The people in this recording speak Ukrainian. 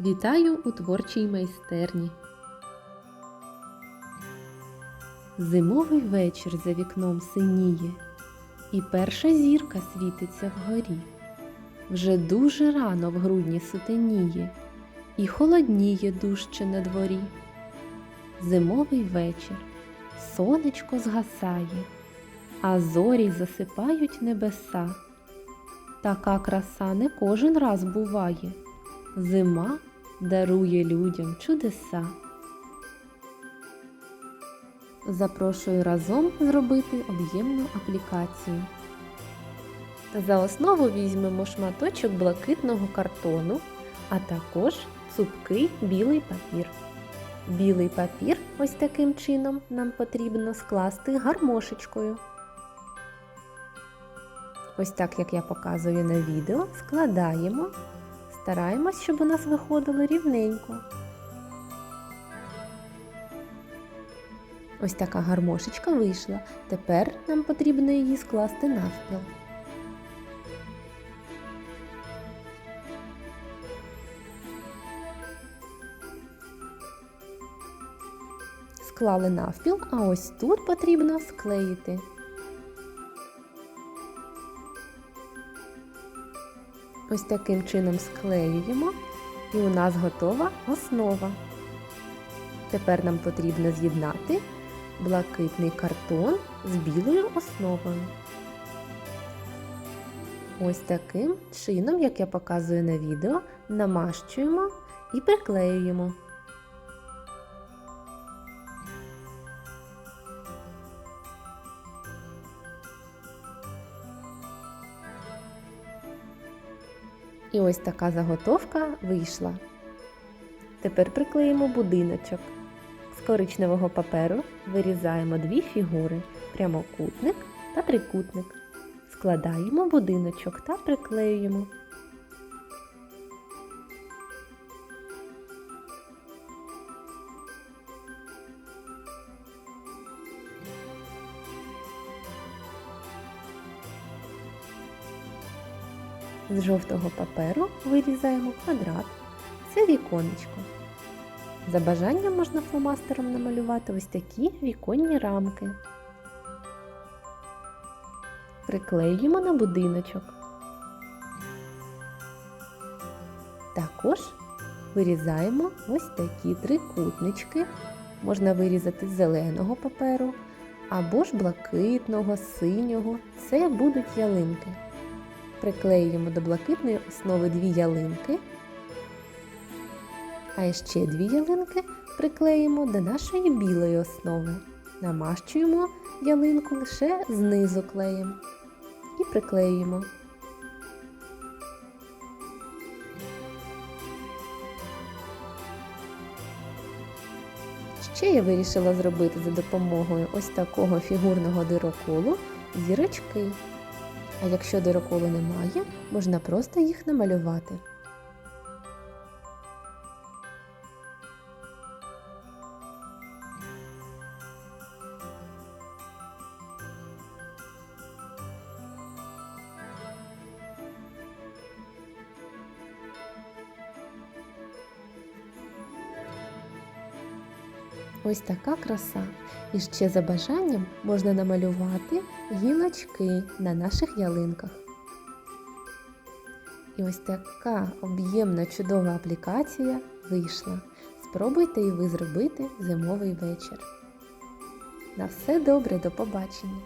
Вітаю у творчій майстерні. Зимовий вечір за вікном синіє, і перша зірка світиться вгорі. Вже дуже рано в грудні сутеніє, і холодніє дужче на дворі. Зимовий вечір, сонечко згасає, а зорі засипають небеса. Така краса не кожен раз буває. Зима дарує людям чудеса. Запрошую разом зробити об'ємну аплікацію. За основу візьмемо шматочок блакитного картону, а також цупкий білий папір. Білий папір ось таким чином нам потрібно скласти гармошечкою. Ось так, як я показую на відео, складаємо, стараємось, щоб у нас виходило рівненько. Ось така гармошечка вийшла. Тепер нам потрібно її скласти навпіл. Склали навпіл, а ось тут потрібно склеїти. Ось таким чином склеюємо, і у нас готова основа. Тепер нам потрібно з'єднати блакитний картон з білою основою. Ось таким чином, як я показую на відео, намащуємо і приклеюємо. І ось така заготовка вийшла. Тепер приклеїмо будиночок. З коричневого паперу вирізаємо дві фігури прямокутник та трикутник. Складаємо будиночок та приклеюємо. З жовтого паперу вирізаємо квадрат. Це віконечко. За бажанням можна фломастером намалювати ось такі віконні рамки. Приклеюємо на будиночок. Також вирізаємо ось такі трикутнички. Можна вирізати з зеленого паперу або ж блакитного, синього. Це будуть ялинки. Приклеюємо до блакитної основи дві ялинки. А ще дві ялинки приклеїмо до нашої білої основи. Намащуємо ялинку лише знизу клеєм і приклеюємо. Ще я вирішила зробити за допомогою ось такого фігурного дироколу зірочки. А якщо дироколу немає, можна просто їх намалювати. Ось така краса. І ще за бажанням можна намалювати гілочки на наших ялинках. І ось така об'ємна чудова аплікація вийшла. Спробуйте і ви зробити зимовий вечір. На все добре, до побачення!